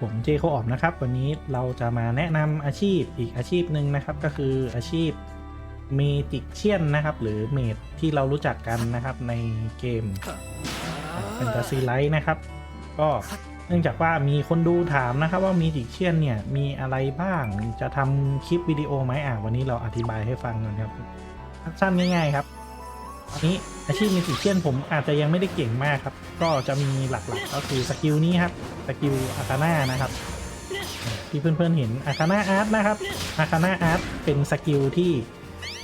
ผมเจโคออมนะครับ วันนี้เราจะมาแนะนำอาชีพอีกอาชีพหนึ่งนะครับ ก็คืออาชีพเมจิกเชียนนะครับ หรือเมดที่เรารู้จักกันนะครับในเกมแฟนตาซีไลท์นะครับ ก็เนื่องจากว่ามีคนดูถามนะครับว่าเมจิกเชียนเนี่ยมีอะไรบ้างจะทำคลิปวิดีโอไหมอะวันนี้เราอธิบายให้ฟังกันครับสั้นง่ายๆครับนี้ อาชีพมิวสิเชียนผมอาจจะยังไม่ได้เก่งมากครับ ก็จะมีหลักๆก็คือสกิลนี้ครับสกิลอาคาน่านะครับที่เพื่อนๆเห็นอาคาน่าอาร์ตนะครับอาคาน่าอาร์ตเป็นสกิลที่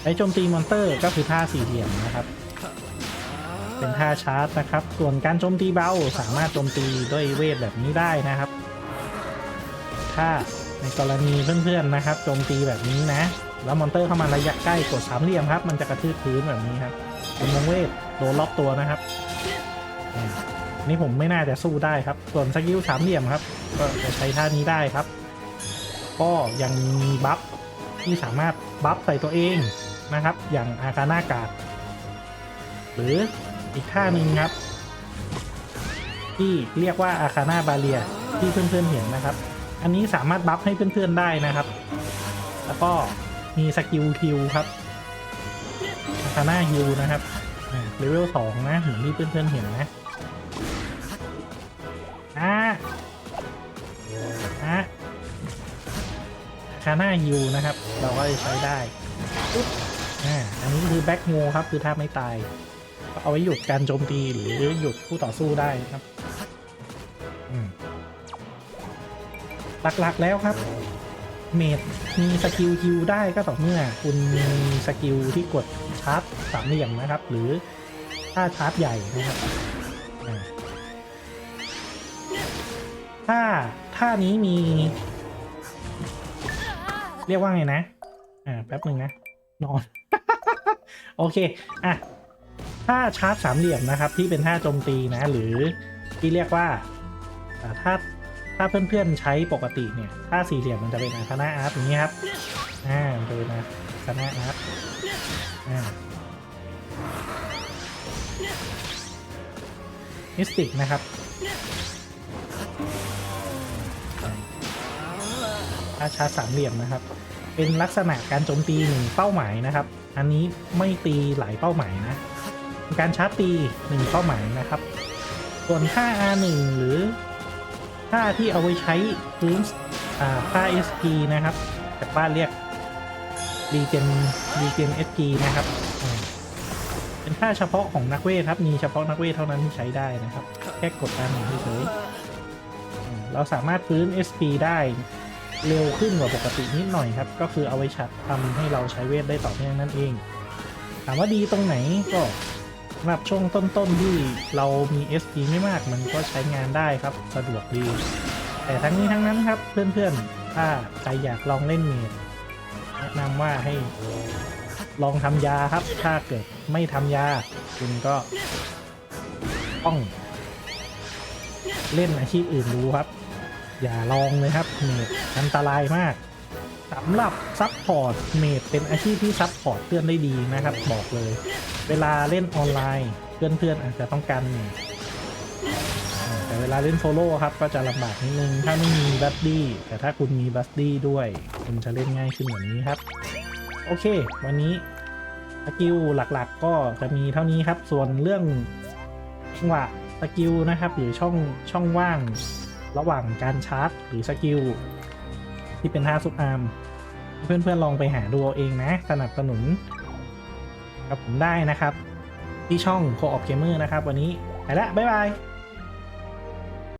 ใช้โจมตีมอนเตอร์ก็คือท่าสี่เหลี่ยมนะครับ เป็นท่าชาร์จนะครับ ส่วนการโจมตีเบาสามารถโจมตีด้วยเวทแบบนี้ได้นะครับ ถ้าในกรณีเพื่อนๆนะครับโจมตีแบบนี้นะ แล้วมอนเตอร์เข้ามาระยะใกล้กดสามเหลี่ยมครับ มันจะกระทืบพื้นแบบนี้ครับ เป็นวงเวทโดนล็อกตัวนะครับ นี่ผมไม่น่าจะสู้ได้ครับ ส่วนสกิลสามเหลี่ยมครับ ก็จะใช้ท่านี้ได้ครับ ก็ยังมีบัฟที่สามารถบัฟใส่ตัวเองนะครับ อย่างอาคาน่ากาดหรืออีกท่าหนึ่งครับ ที่เรียกว่าอาคาน่าบาเลียที่เพื่อนๆเห็นนะครับ อันนี้สามารถบัฟให้เพื่อนๆได้นะครับ แล้วก็มีสกิลฮิลครับ คาน่าฮิลนะครับเลเวลสองนะ เหมือนที่เพื่อนๆเห็นนะอะอะอาคาน่าฮิลนะครับ เราก็จะใช้ได้อ่าอันนี้คือแบ็กโมครับ คือถ้าไม่ตาย เอาไว้หยุดการโจมตีหรือหยุดคู่ต่อสู้ได้นะครับหลักๆแล้วครับ เมดมีสกิลฮิวได้ก็ต่อเมื่อ คุณมีสกิลที่กดชาร์จสามเหลี่ยมนะครับ หรือถ้าชาร์จใหญ่นะครับอ่าถ้าท่านี้มี เรียกว่าไงนะ อ่าแป๊บหนึ่งนะ นอน โอเค อะถ้าชาร์จสามเหลี่ยมนะครับ ที่เป็นท่าโจมตีนะ หรือที่เรียกว่าอ่า ถ้าเพื่อนๆใช้ปกติเนี่ยท่าสี่เหลี่ยมมันจะเป็นอาคานาอาร์ตอย่างนี้ครับอ่าดูนะอาคานาอาร์ตอ่ามิสติกนะครับถ้าชาร์จสามเหลี่ยมนะครับ เป็นลักษณะการโจมตีหนึ่งเป้าหมายนะครับ อันนี้ไม่ตีหลายเป้าหมายนะ การชาร์จตีหนึ่งเป้าหมายนะครับ ส่วนค่า R1 หรือ ค่าที่เอาไว้ใช้พื้นอ่าค่า SP นะครับจากบ้านเรียกรีเจนรีเจน SP นะครับ เป็นค่าเฉพาะของนักเวทครับ มีเฉพาะนักเวทเท่านั้นที่ใช้ได้นะครับ แค่กด R1 เฉยๆอ่าเราสามารถฟื้น SP ได้เร็วขึ้นกว่าปกตินิดหน่อยครับ ก็คือเอาไว้ชัดทำให้เราใช้เวทได้ต่อเนื่องนั่นเอง ถามว่าดีตรงไหนก็ำหรับช่วงต้นๆที่เรามี SP ไม่มากมันก็ใช้งานได้ครับสะดวกดี แต่ทั้งนี้ทั้งนั้นครับเพื่อนๆ ถ้าใครอยากลองเล่นเมดแนะนำว่าให้ลองทำยาครับ ถ้าเกิดไม่ทำยา คุณก็ต้องเล่นอาชีพอื่นดูครับ อย่าลองเลยครับเมดอันตรายมาก สำหรับซับพอร์ตเมดเป็นอาชีพที่ซับพอร์ตเพื่อนได้ดีนะครับ บอกเลย เวลาเล่นออนไลน์ เพื่อนๆอาจจะต้องการเมดแต่เวลาเล่นโซโล่ครับก็จะลำบากนิดนึง ถ้าไม่มีบัสดี้แต่ถ้าคุณมีบัสดี้ด้วย คุณจะเล่นง่ายขึ้นกว่านี้ครับ โอเค วันนี้สกิลหลักๆ ก็จะมีเท่านี้ครับ ส่วนเรื่องจังหวะสกิลนะครับหรือช่องช่องว่างระหว่างการชาร์จหรือสกิล ที่เป็นท่าซุปอาร์มเพื่อนๆลองไปหาดูเอาเองนะ สนับสนุนกับผมได้นะครับ ที่ช่องโคออฟเกมเมอร์นะครับ วันนี้ไปละบ๊ายบาย